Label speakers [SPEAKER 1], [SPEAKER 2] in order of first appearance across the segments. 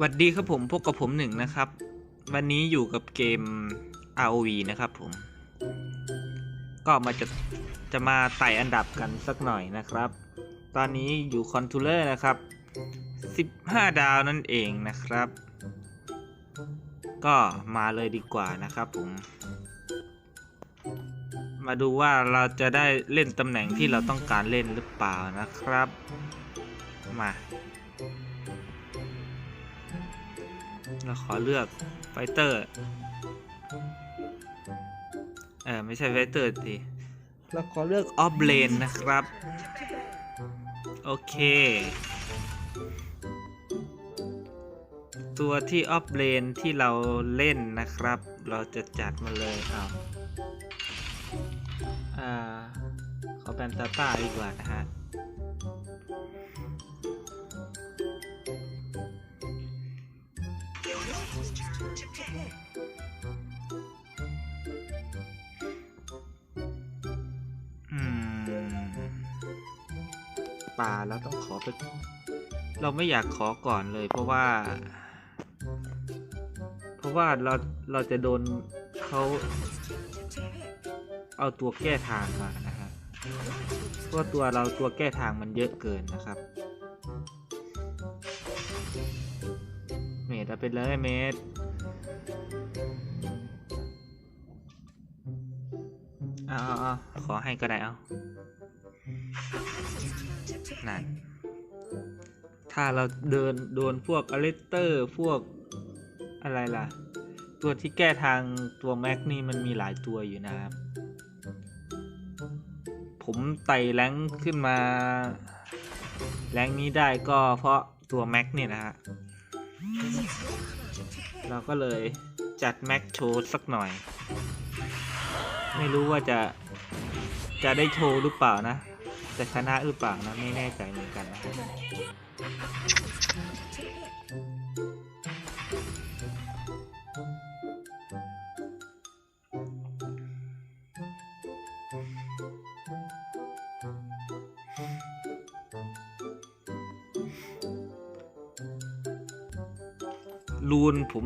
[SPEAKER 1] สวัสดีครับผมพบกับผมหนึ่งนะครับ วันนี้อยู่กับเกม ROV นะครับผม ก็มาจะจะมาไต่อันดับกันสักหน่อยนะครับ ตอนนี้อยู่คอนทูเลอร์นะครับ 15 ดาวนั่นเองนะครับ ก็มาเลยดีกว่านะครับผม มาดูว่าเราจะได้เล่นตำแหน่งที่เราต้องการเล่นหรือเปล่านะครับ มา เราขอเลือกไฟเตอร์ เออไม่ใช่ไฟเตอร์สิเราขอเลือกออฟเลนนะครับ โอเค ตัวที่ออฟเลนที่เราเล่นนะครับ เราจะจัดมาเลยเอาอ่าขอแปนตาต้าดีกว่านะฮะ ป่าเราต้องขอไป เราไม่อยากขอก่อนเลย เพราะว่า เพราะว่าเราเราจะโดนเขาเอาตัวแก้ทางมานะฮะเพราะตัวเราตัวแก้ทางมันเยอะเกินนะครับ เมดเอาไปเลยเมด เอาเอาเอาขอให้ก็ได้เอานั่นถ้าเราเดินโดนพวกอเลสเตอร์พวกอะไรล่ะ ตัวที่แก้ทางตัวแม็กนี่มันมีหลายตัวอยู่นะครับ ผมไต่แรงขึ้นมา แรงนี้ได้ก็เพราะตัวแม็กเนี่ยนะฮะเราก็เลยจัดแม็กโชว์สักหน่อย ไม่รู้ว่าจะจะได้โชว์หรือเปล่านะ จะชนะหรือเปล่านะ ไม่แน่ใจเหมือนกันนะรูนผม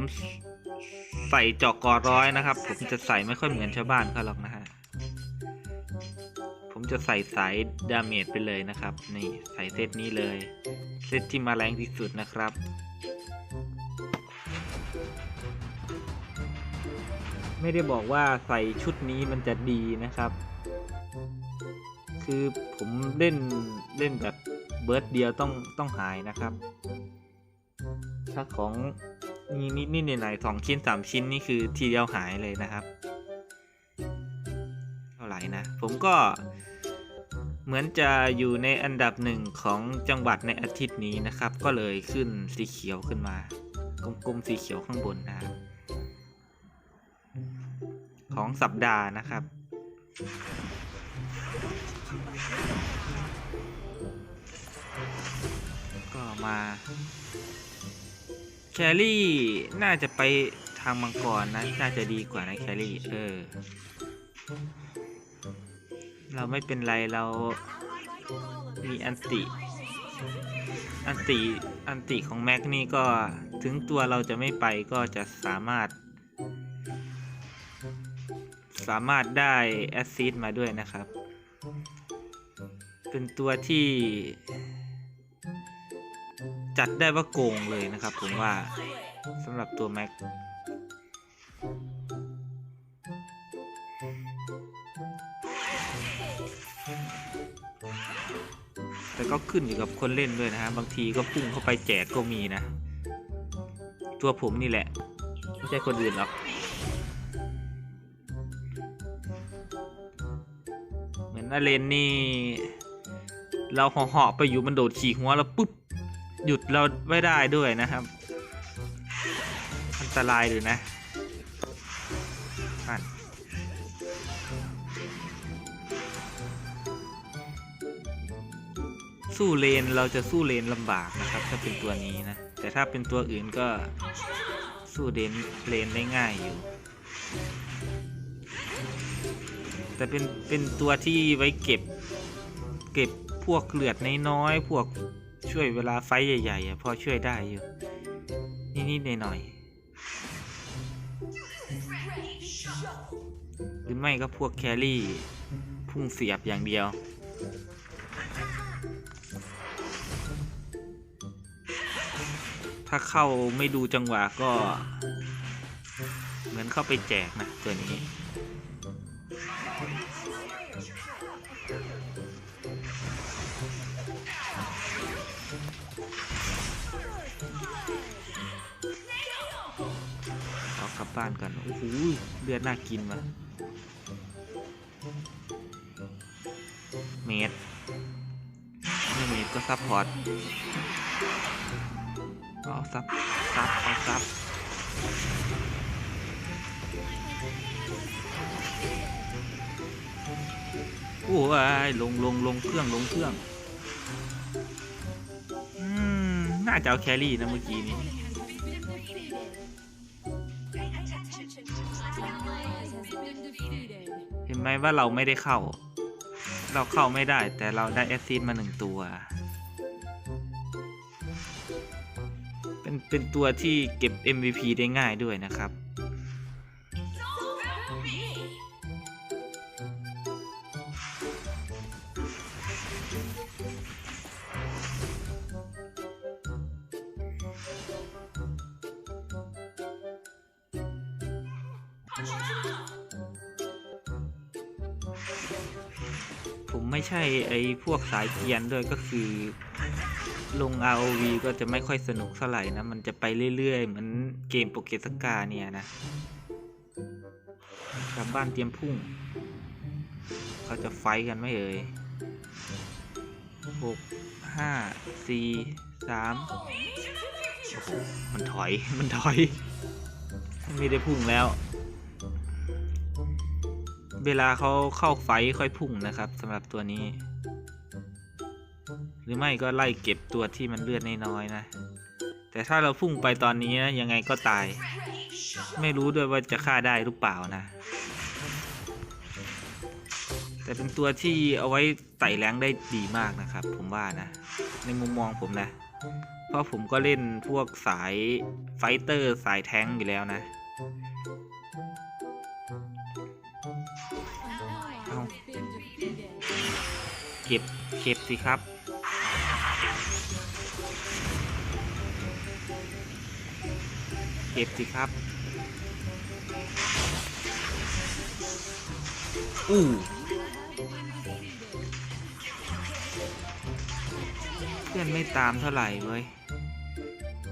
[SPEAKER 1] ใส่จอกกอร้อยนะครับ ผมจะใส่ไม่ค่อยเหมือนชาวบ้านเขาหรอกนะฮะผมจะใส่สายดาเมจไปเลยนะครับ นี่ใส่เซตนี้เลย เซตที่มาแรงที่สุดนะครับ ไม่ได้บอกว่าใส่ชุดนี้มันจะดีนะครับ คือผมเล่นเล่นแบบเบิร์ดเดียวต้องต้องหายนะครับถ้าของ มีนิดนิดหน่อยหน่อยๆสองชิ้นสามชิ้นนี่คือทีเดียวหายเลยนะครับ เท่าไหร่นะ ผมก็เหมือนจะอยู่ในอันดับหนึ่งของจังหวัดในอาทิตย์นี้นะครับ ก็เลยขึ้นสีเขียวขึ้นมา กลมๆสีเขียวข้างบนนะของสัปดาห์นะครับ ก็มา แครี่น่าจะไปทางมังกรนะ น่าจะดีกว่านะแครี่เออ เราไม่เป็นไรเรามีอันติ อันติ อันติของแม็กนี่ก็ถึงตัวเราจะไม่ไปก็จะสามารถ สามารถได้แอสซิดมาด้วยนะครับ เป็นตัวที่ จัดได้ว่าโกงเลยนะครับผมว่าสำหรับตัวแม็กแต่ก็ขึ้นอยู่กับคนเล่นด้วยนะฮะบางทีก็พุ่งเข้าไปแจกก็มีนะ ตัวผมนี่แหละ ไม่ใช่คนอื่นหรอกเหมือนอาเลนนี่ เราหาะๆไปอยู่มันโดดขี่หัวเราปุ๊บ หยุดเราไม่ได้ด้วยนะครับ อันตรายเลยนะนั่นสู้เลนเราจะสู้เลนลำบากนะครับ ถ้าเป็นตัวนี้นะ แต่ถ้าเป็นตัวอื่นก็สู้เลนเลนได้ง่ายอยู่ แต่เป็นเป็นตัวที่ไว้เก็บ เก็บพวกเกลือดน้อยๆพวก ช่วยเวลาไฟใหญ่ๆอะพอช่วยได้อยู่นิดๆหน่อยๆหรือไม่ก็พวกแครี่พุ่งเสียบอย่างเดียวถ้าเข้าไม่ดูจังหวะก็ เหมือนเข้าไปแจกนะตัวนี้ บ้านกันโอ้โหเลือดน่ากินว่ะเมดไม่เมดก็ซับพอร์ตเอาซับซับเอาซับโอ้ยลงลงลงเครื่องลงเครื่อง อืม น่าจะเอาแครี่นะเมื่อกี้นี้ ไหมว่าเราไม่ได้เข้า เราเข้าไม่ได้แต่เราได้แอซซิดมาหนึ่งตัว เป็นเป็นตัวที่เก็บ MVP ได้ง่ายด้วยนะครับ ผมไม่ใช่ไอ้พวกสายเกียนด้วยก็คือ ลง ROV ก็จะไม่ค่อยสนุกเท่าไหร่นะ มันจะไปเรื่อยๆ เหมือนเกมโปเกสกาเนี่ยนะกลับบ้านเตรียมพุ่ง เขาจะไฟกันไหมเอ่ยหกห้าสี่สามมันถอย มันถอย ไม่ได้พุ่งแล้ว เวลาเขาเข้าไฟค่อยพุ่งนะครับสำหรับตัวนี้ หรือไม่ก็ไล่เก็บตัวที่มันเลือดน้อยๆนะ แต่ถ้าเราพุ่งไปตอนนี้นะยังไงก็ตาย ไม่รู้ด้วยว่าจะฆ่าได้หรือเปล่านะ แต่เป็นตัวที่เอาไว้ไต่แรงได้ดีมากนะครับ ผมว่านะ ในมุมมองผมนะ เพราะผมก็เล่นพวกสายไฟเตอร์สายแท้งอยู่แล้วนะ ก็บ เก็บสิครับ เก็บสิครับ อู้เพื่อนไม่ตามเท่าไหร่เว้ย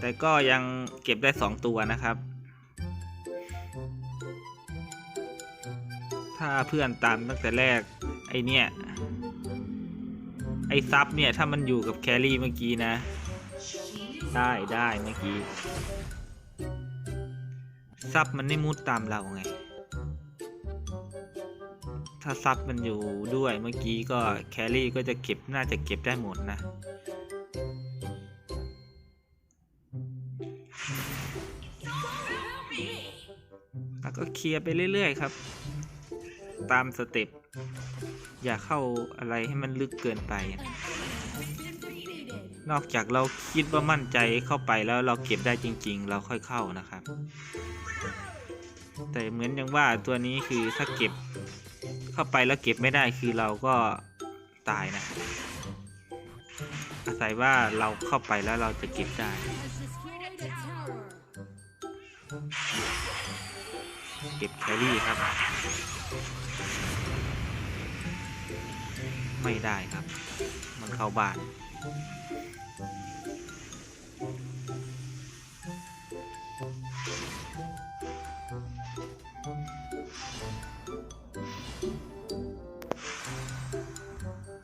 [SPEAKER 1] แต่ก็ยังเก็บได้สองตัวนะครับ ถ้าเพื่อนตามตั้งแต่แรก ไอเนี่ย ไอซับเนี่ยถ้ามันอยู่กับแครี่เมื่อกี้นะ ได้ได้เมื่อกี้ซับมันไม่มุดตามเราไง ถ้าซับมันอยู่ด้วยเมื่อกี้ก็แครี่ก็จะเก็บน่าจะเก็บได้หมดนะแล้วก็เคลียร์ไปเรื่อย ๆ ครับ ตามสเต็ป อย่าเข้าอะไรให้มันลึกเกินไป นอกจากเราคิดว่ามั่นใจเข้าไปแล้วเราเก็บได้จริง ๆ เราค่อยเข้านะครับ แต่เหมือนอย่างว่าตัวนี้คือถ้าเก็บเข้าไปแล้วเก็บไม่ได้คือเราก็ตายนะอาศัยว่าเราเข้าไปแล้วเราจะเก็บได้เก็บแครี่ครับ ไม่ได้ครับ มันเข้าบ้าน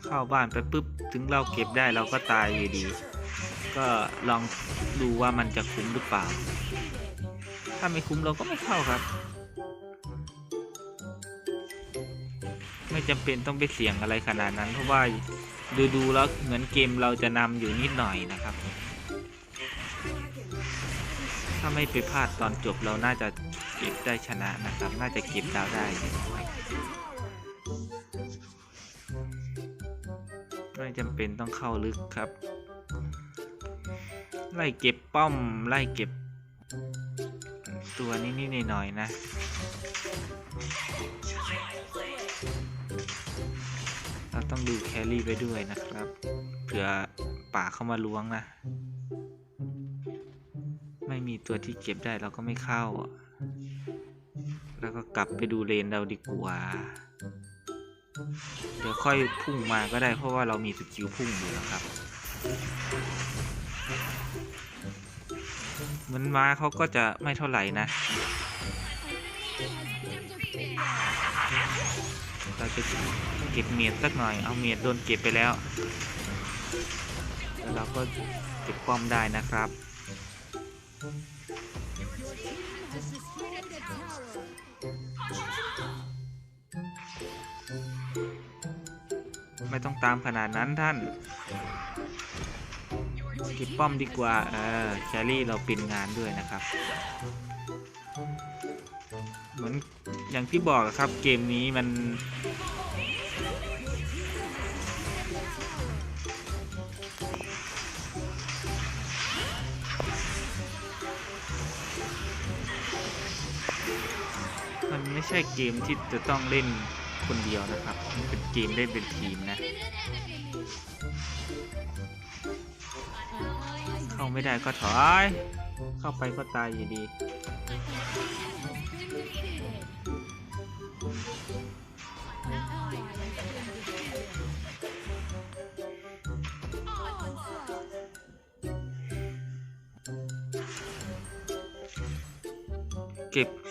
[SPEAKER 1] เข้าบ้านไปปุ๊บ ถึงเราเก็บได้เราก็ตายอยู่ดี ก็ลองดูว่ามันจะคุ้มหรือเปล่า ถ้าไม่คุ้มเราก็ไม่เข้าครับ ไม่จำเป็นต้องไปเสี่ยงอะไรขนาดนั้น เพราะว่าดูดูๆแล้วเหมือนเกมเราจะนำอยู่นิดหน่อยนะครับ ถ้าไม่ไปพลาดตอนจบเราน่าจะเก็บได้ชนะนะครับ น่าจะเก็บดาวได้ไม่จำเป็นต้องเข้าลึกครับ ไล่เก็บป้อมไล่เก็บ ตัวนิดๆหน่อยๆนะ ต้องดูแครี่ไปด้วยนะครับ เผื่อป่าเข้ามาล้วงนะ ไม่มีตัวที่เก็บได้เราก็ไม่เข้า แล้วก็กลับไปดูเลนเราดีกว่า เดี๋ยวค่อยพุ่งมาก็ได้เพราะว่าเรามีสกิลพุ่งอยู่แล้วครับเหมือนมาเขาก็จะไม่เท่าไหร่นะ เราจะเก็บเมียดสักหน่อย เอาเมียดโดนเก็บไปแล้ว แล้วเราก็เก็บป้อมได้นะครับไม่ต้องตามขนาดนั้นท่านเก็บป้อมดีกว่า เออแครี่เราเป็นงานด้วยนะครับ เหมือนอย่างที่บอกครับเกมนี้มัน ไม่ใช่เกมที่จะต้องเล่นคนเดียวนะครับมันเป็นเกมเล่นเป็นทีมนะ เข้าไม่ได้ก็ถอย เข้าไปก็ตายอยู่ดี เก็บ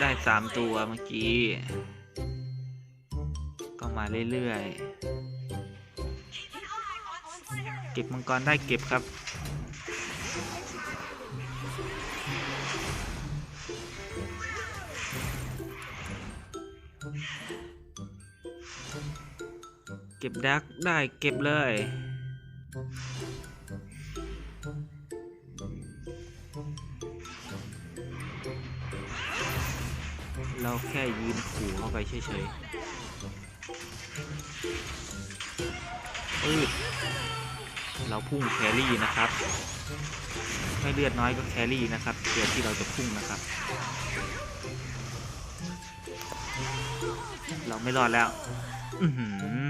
[SPEAKER 1] ได้สามตัวเมื่อกี้ ก็มาเรื่อยๆ เก็บมังกรได้เก็บครับเก็บดักได้เก็บเลย แค่ยืนขู่เข้าไปเฉยๆปืดเราพุ่งแครี่นะครับไม่เลือดน้อยก็แครี่นะครับเดี๋ยวที่เราจะพุ่งนะครับ เราไม่รอดแล้ว อือหือ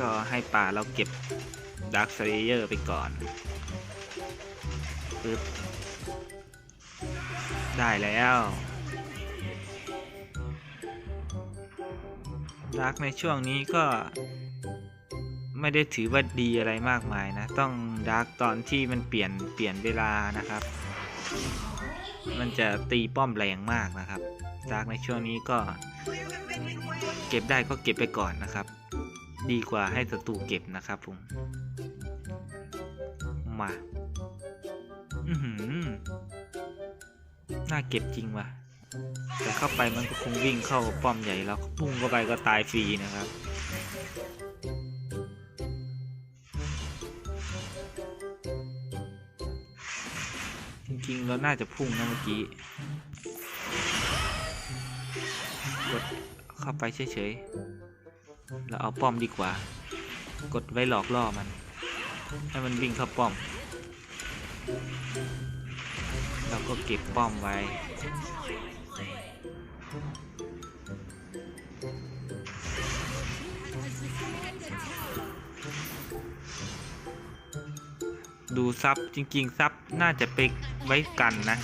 [SPEAKER 1] ก็ให้ป่าเราเก็บดักสเลเยอร์ไปก่อนปึ๊บได้แล้วดักในช่วงนี้ก็ไม่ได้ถือว่าดีอะไรมากมายนะ ต้องดักตอนที่มันเปลี่ยนเปลี่ยนเวลานะครับ มันจะตีป้อมแรงมากนะครับดักในช่วงนี้ก็ เก็บได้ก็เก็บไปก่อนนะครับ ดีกว่าให้ศัตรูเก็บนะครับผม มา อือหือน่าเก็บจริงว่ะ แต่เข้าไปมันก็คงวิ่งเข้าป้อมใหญ่แล้วพุ่งเข้าไปก็ตายฟรีนะครับจริงๆเราน่าจะพุ่งนะเมื่อกี้กดเข้าไปเฉยๆ แล้วเอาป้อมดีกว่า กดไว้หลอกล่อมัน ให้มันวิ่งเข้าป้อม เราก็เก็บป้อมไว้ ดูซับจริงๆซับน่าจะไปไว้กันนะ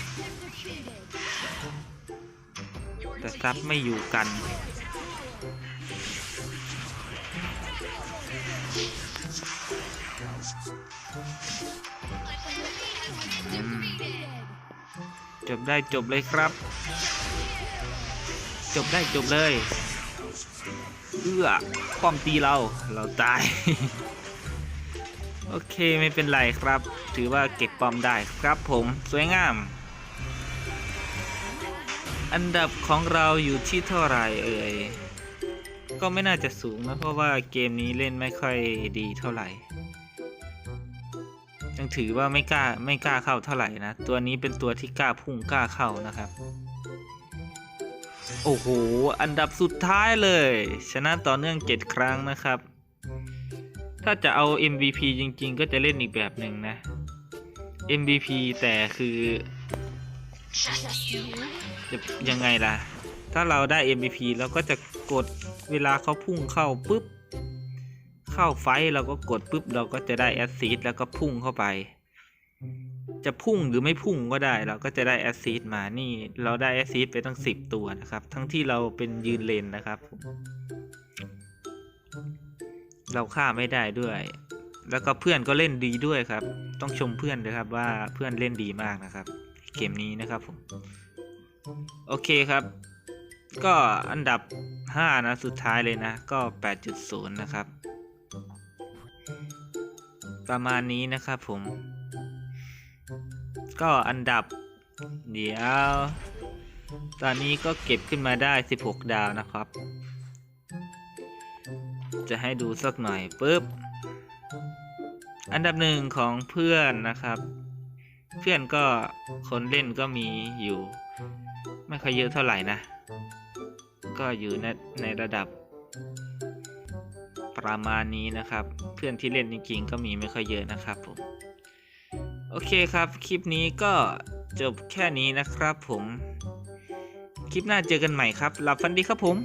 [SPEAKER 1] แต่ซับไม่อยู่กัน จบได้จบเลยครับ จบได้จบเลยเอื้อป้อมตีเราเราตาย โอเคไม่เป็นไรครับ ถือว่าเก็บป้อมได้ครับผมสวยงาม อันดับของเราอยู่ที่เท่าไหร่เอ่ยก็ไม่น่าจะสูงนะเพราะว่าเกมนี้เล่นไม่ค่อยดีเท่าไหร่ ยังถือว่าไม่กล้าไม่กล้าเข้าเท่าไหร่นะ ตัวนี้เป็นตัวที่กล้าพุ่งกล้าเข้านะครับ โอ้โห อันดับสุดท้ายเลย ชนะต่อเนื่องเจ็ดครั้งนะครับ ถ้าจะเอา MVP จริง ๆ ก็จะเล่นอีกแบบหนึ่งนะ MVP แต่คือจะยังไงล่ะ ถ้าเราได้ MVP เราก็จะกดเวลาเขาพุ่งเข้าปุ๊บ เข้าไฟท์เราก็กดปุ๊บเราก็จะได้แอสซีดแล้วก็พุ่งเข้าไป จะพุ่งหรือไม่พุ่งก็ได้เราก็จะได้แอสซีดมานี่เราได้แอสซีดไปตั้งสิบตัวนะครับ ทั้งที่เราเป็นยืนเลนนะครับ เราฆ่าไม่ได้ด้วย แล้วก็เพื่อนก็เล่นดีด้วยครับ ต้องชมเพื่อนนะครับว่าเพื่อนเล่นดีมากนะครับ เกมนี้นะครับผมโอเคครับก็อันดับ 5 นะ สุดท้ายเลยนะ ก็ 8.0 นะครับ ประมาณนี้นะครับผม ก็อันดับ เดี๋ยว ตอนนี้ก็เก็บขึ้นมาได้ 16 ดาวนะครับ จะให้ดูสักหน่อยปุ๊บ อันดับหนึ่งของเพื่อนนะครับ เพื่อนก็คนเล่นก็มีอยู่ ไม่ค่อยเยอะเท่าไหร่นะ ก็อยู่ในในระดับ ประมาณนี้นะครับ เพื่อนที่เล่นจริงๆก็มีไม่ค่อยเยอะนะครับผมโอเคครับคลิปนี้ก็จบแค่นี้นะครับผม คลิปหน้าเจอกันใหม่ครับหลับฝันดีครับผม